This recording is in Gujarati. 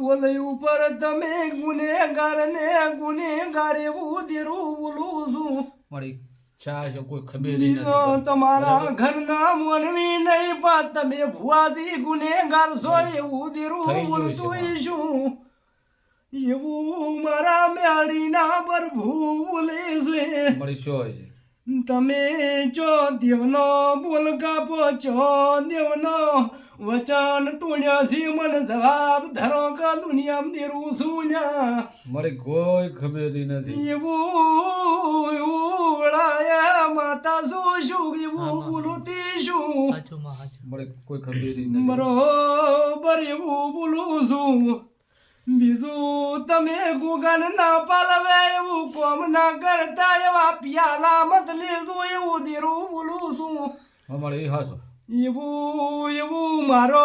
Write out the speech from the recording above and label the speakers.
Speaker 1: બોલે ઉપર તમે ગુનેગાર ને ગુનેગાર એવું દેરું બોલું છું.
Speaker 2: મળી ચા છે કોઈ ખબર નથી
Speaker 1: તમારા ઘરના મોનવી નહીં પણ તમે ભુવાથી ગુનેગાર છો એવું દેરું બોલતું છું. એવું મારા મેળીના પર ભૂલે છે.
Speaker 2: મારી શું છે.
Speaker 1: તમે ચો દેવનો બોલ કાપો ચો દેવનો વચન તુણ્યાસી મન જવાબ ધરો કા દુનિયામાં દેરું સુન્યા
Speaker 2: મારે કોઈ ખબર ય નથી.
Speaker 1: એવું એવું માતા શું શું એવું બોલું તે શું?
Speaker 2: મારે કોઈ ખબર નથી.
Speaker 1: બરોબર એવું બોલું છું. બીજું તમે ગુગન ના પાલવે એવું કોમ ના કરતા એવા પિયાલા મત લેજો એવું દેરું બોલું છું.
Speaker 2: અમારે હાસો
Speaker 1: એવું એવું મારો